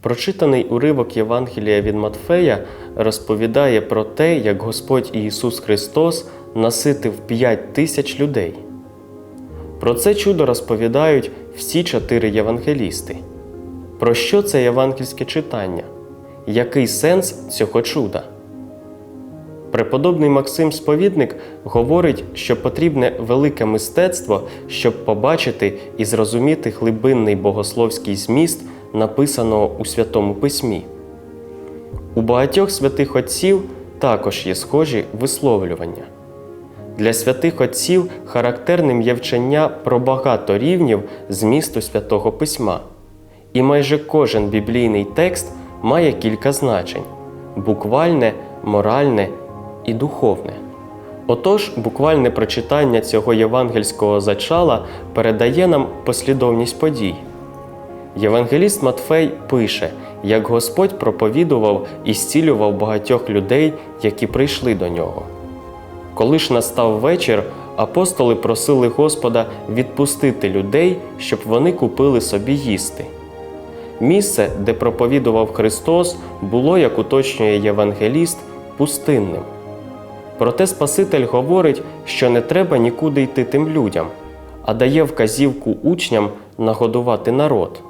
Прочитаний уривок Євангелія від Матфея розповідає про те, як Господь Ісус Христос наситив п'ять тисяч людей. Про це чудо розповідають всі чотири євангелісти. Про що це євангельське читання? Який сенс цього чуда? Преподобний Максим Сповідник говорить, що потрібне велике мистецтво, щоб побачити і зрозуміти глибинний богословський зміст, написаного у Святому Письмі. У багатьох святих отців також є схожі висловлювання. Для святих отців характерним є вчення про багато рівнів змісту святого письма, і майже кожен біблійний текст має кілька значень буквальне, моральне і духовне. Отож, буквальне прочитання цього євангельського зачала передає нам послідовність подій. Євангеліст Матфей пише, як Господь проповідував і зцілював багатьох людей, які прийшли до нього. Коли ж настав вечір, апостоли просили Господа відпустити людей, щоб вони купили собі їсти. Місце, де проповідував Христос, було, як уточнює євангеліст, пустинним. Проте Спаситель говорить, що не треба нікуди йти тим людям, а дає вказівку учням нагодувати народ.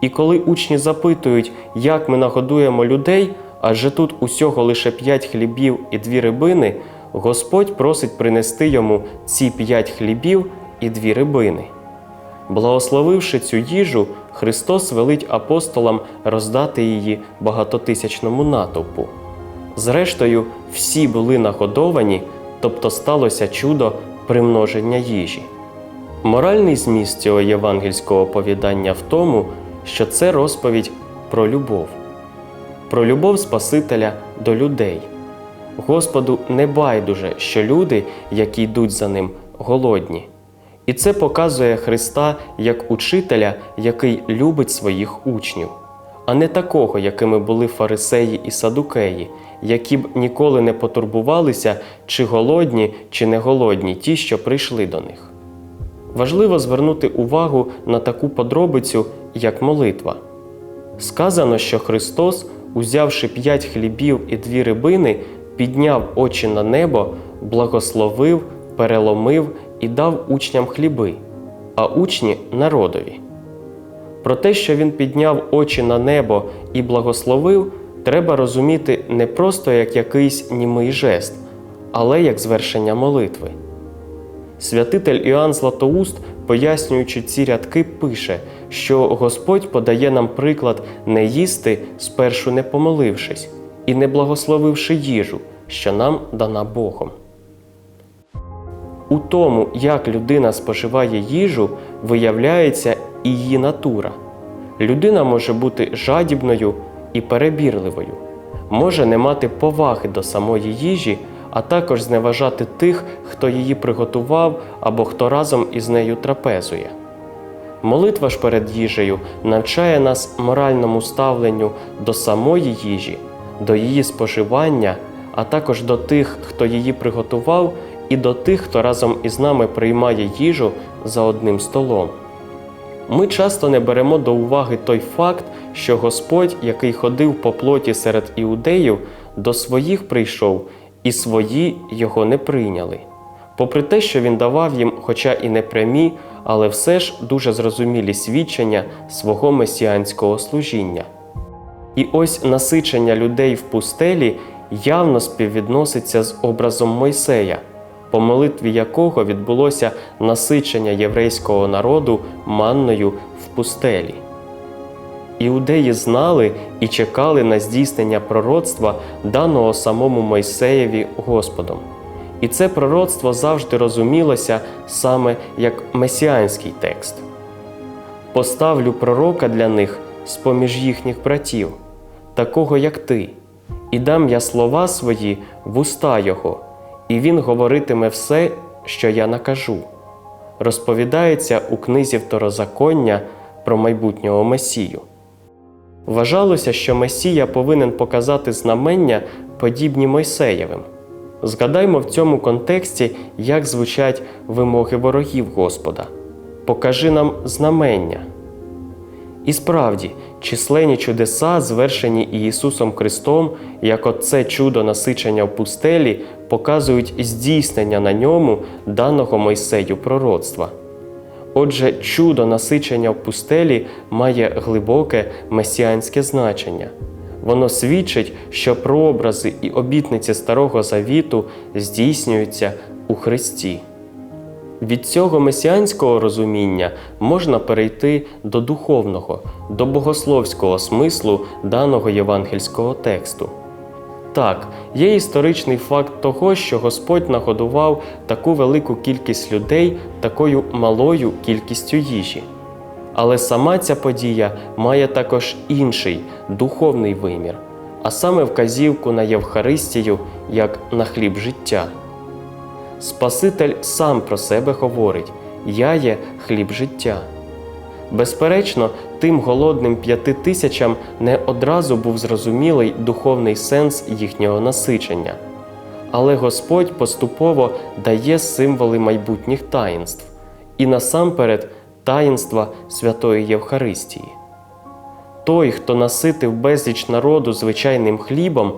І коли учні запитують, як ми нагодуємо людей, адже тут усього лише п'ять хлібів і дві рибини, Господь просить принести йому ці п'ять хлібів і дві рибини. Благословивши цю їжу, Христос велить апостолам роздати її багатотисячному натовпу. Зрештою, всі були нагодовані, тобто сталося чудо примноження їжі. Моральний зміст цього євангельського оповідання в тому, що це розповідь про любов, про любов Спасителя до людей. Господу не байдуже, що люди, які йдуть за ним, голодні. І це показує Христа як учителя, який любить своїх учнів, а не такого, якими були фарисеї і садукеї, які б ніколи не потурбувалися, чи голодні, чи не голодні ті, що прийшли до них. Важливо звернути увагу на таку подробицю, як молитва. Сказано, що Христос, узявши п'ять хлібів і дві рибини, підняв очі на небо, благословив, переломив і дав учням хліби, а учні народові. Про те, що він підняв очі на небо і благословив, треба розуміти не просто як якийсь німий жест, але як звершення молитви. Святитель Іоанн Златоуст, пояснюючи ці рядки, пише, що Господь подає нам приклад не їсти, спершу не помолившись, і не благословивши їжу, що нам дана Богом. У тому, як людина споживає їжу, виявляється і її натура. Людина може бути жадібною і перебірливою, може не мати поваги до самої їжі, а також зневажати тих, хто її приготував або хто разом із нею трапезує. Молитва ж перед їжею навчає нас моральному ставленню до самої їжі, до її споживання, а також до тих, хто її приготував, і до тих, хто разом із нами приймає їжу за одним столом. Ми часто не беремо до уваги той факт, що Господь, який ходив по плоті серед іудеїв, до своїх прийшов, і свої його не прийняли. Попри те, що він давав їм, хоча і не прямі, але все ж дуже зрозумілі свідчення свого месіанського служіння. І ось насичення людей в пустелі явно співвідноситься з образом Мойсея, по молитві якого відбулося насичення єврейського народу манною в пустелі. Іудеї знали і чекали на здійснення пророцтва, даного самому Мойсеєві Господом. І це пророцтво завжди розумілося саме як месіанський текст. Поставлю пророка для них з поміж їхніх братів, такого як ти, і дам я слова свої в уста його, і він говоритиме все, що я накажу. Розповідається у книзі Второзаконня про майбутнього Месію. Вважалося, що Месія повинен показати знамення, подібні Мойсеєвим. Згадаймо в цьому контексті, як звучать вимоги ворогів Господа. Покажи нам знамення. І справді, численні чудеса, звершені Ісусом Христом, як оце чудо насичення в пустелі, показують здійснення на ньому даного Мойсею пророцтва. Отже, чудо насичення в пустелі має глибоке месіанське значення. Воно свідчить, що прообрази і обітниці Старого Завіту здійснюються у Христі. Від цього месіанського розуміння можна перейти до духовного, до богословського смислу даного євангельського тексту. Так, є історичний факт того, що Господь нагодував таку велику кількість людей такою малою кількістю їжі. Але сама ця подія має також інший духовний вимір, а саме вказівку на Євхаристію як на хліб життя. Спаситель сам про себе говорить: Я є хліб життя. Безперечно, тим голодним п'яти тисячам не одразу був зрозумілий духовний сенс їхнього насичення. Але Господь поступово дає символи майбутніх таїнств і насамперед таїнства Святої Євхаристії. Той, хто наситив безліч народу звичайним хлібом,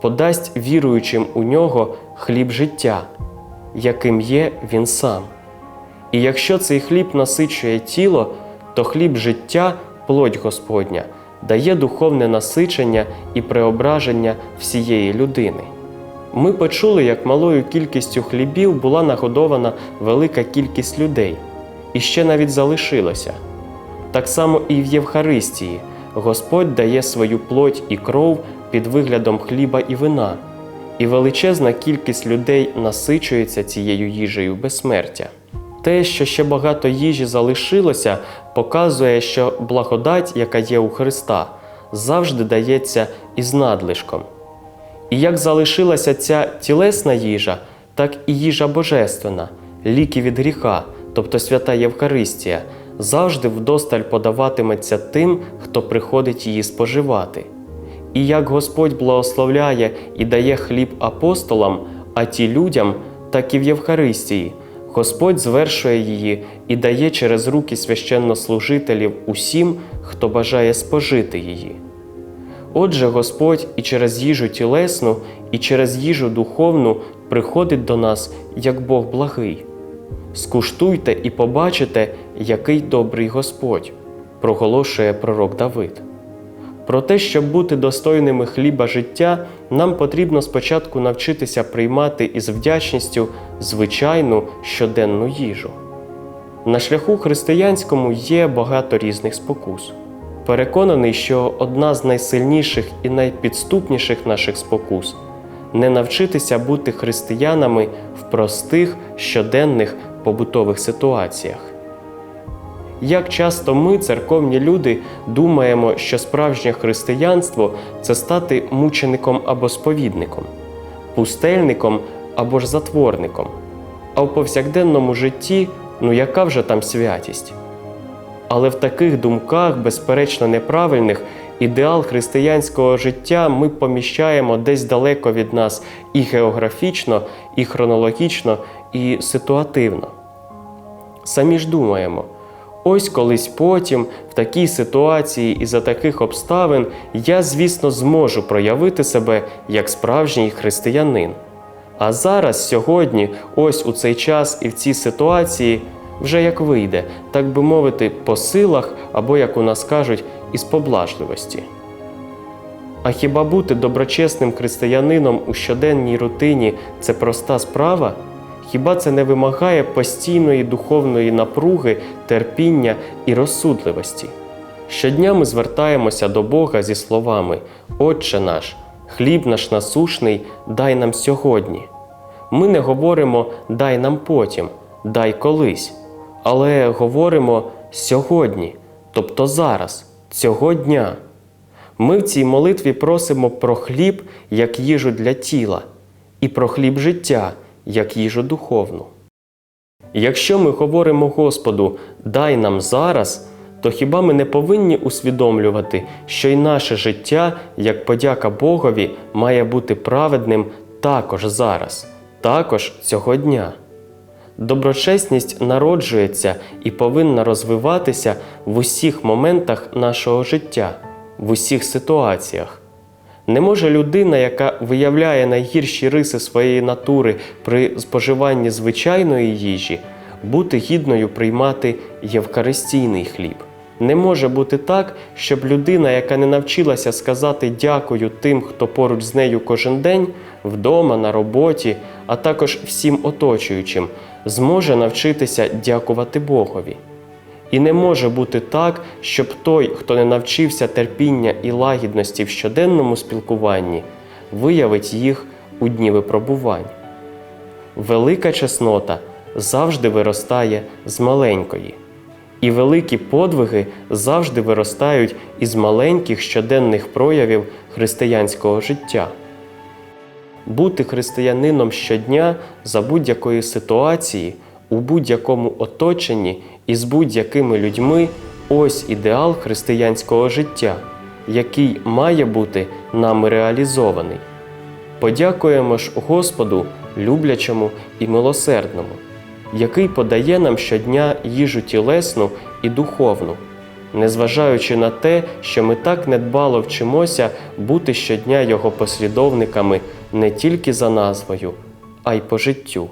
подасть віруючим у нього хліб життя, яким є він сам. І якщо цей хліб насичує тіло, то хліб життя, плоть Господня, дає духовне насичення і преображення всієї людини. Ми почули, як малою кількістю хлібів була нагодована велика кількість людей, і ще навіть залишилося. Так само і в Євхаристії Господь дає свою плоть і кров під виглядом хліба і вина, і величезна кількість людей насичується цією їжею безсмертя. Те, що ще багато їжі залишилося, показує, що благодать, яка є у Христа, завжди дається із надлишком. І як залишилася ця тілесна їжа, так і їжа божественна, ліки від гріха, тобто свята Євхаристія, завжди вдосталь подаватиметься тим, хто приходить її споживати. І як Господь благословляє і дає хліб апостолам, а ті людям, так і в Євхаристії. Господь звершує її і дає через руки священнослужителів усім, хто бажає спожити її. Отже, Господь і через їжу тілесну, і через їжу духовну приходить до нас як Бог благий. Скуштуйте і побачите, який добрий Господь, проголошує пророк Давид. Про те, щоб бути достойними хліба життя, нам потрібно спочатку навчитися приймати із вдячністю звичайну щоденну їжу. На шляху християнському є багато різних спокус. Переконаний, що одна з найсильніших і найпідступніших наших спокус не навчитися бути християнами в простих щоденних побутових ситуаціях. Як часто ми, церковні люди, думаємо, що справжнє християнство це стати мучеником або сповідником, пустельником або ж затворником, а в повсякденному житті ну яка вже там святість? Але в таких думках, безперечно неправильних, ідеал християнського життя ми поміщаємо десь далеко від нас і географічно, і хронологічно, і ситуативно. Самі ж думаємо. Ось колись потім, в такій ситуації і за таких обставин, я, звісно, зможу проявити себе як справжній християнин. А зараз, сьогодні, ось у цей час і в цій ситуації, вже як вийде, так би мовити, по силах або, як у нас кажуть, із поблажливості. А хіба бути доброчесним християнином у щоденній рутині це проста справа? Хіба це не вимагає постійної духовної напруги, терпіння і розсудливості? Щодня ми звертаємося до Бога зі словами Отче наш, хліб наш насушний, дай нам сьогодні. Ми не говоримо дай нам потім, дай колись, але говоримо сьогодні, тобто зараз, цього дня. Ми в цій молитві просимо про хліб як їжу для тіла, і про хліб життя як їжу духовну. Якщо ми говоримо Господу дай нам зараз, то хіба ми не повинні усвідомлювати, що й наше життя, як подяка Богові, має бути праведним також зараз, також цього дня? Доброчесність народжується і повинна розвиватися в усіх моментах нашого життя, в усіх ситуаціях. Не може людина, яка виявляє найгірші риси своєї натури при споживанні звичайної їжі, бути гідною приймати євхаристійний хліб. Не може бути так, щоб людина, яка не навчилася сказати дякую тим, хто поруч з нею кожен день, вдома, на роботі, а також всім оточуючим, зможе навчитися дякувати Богові. І не може бути так, щоб той, хто не навчився терпіння і лагідності в щоденному спілкуванні, виявить їх у дні випробувань. Велика чеснота завжди виростає з маленької, і великі подвиги завжди виростають із маленьких щоденних проявів християнського життя. Бути християнином щодня за будь-якої ситуації, у будь-якому оточенні і з будь-якими людьми ось ідеал християнського життя, який має бути нами реалізований. Подякуємо ж Господу, люблячому і милосердному, який подає нам щодня їжу тілесну і духовну, незважаючи на те, що ми так недбало вчимося бути щодня Його послідовниками не тільки за назвою, а й по життю.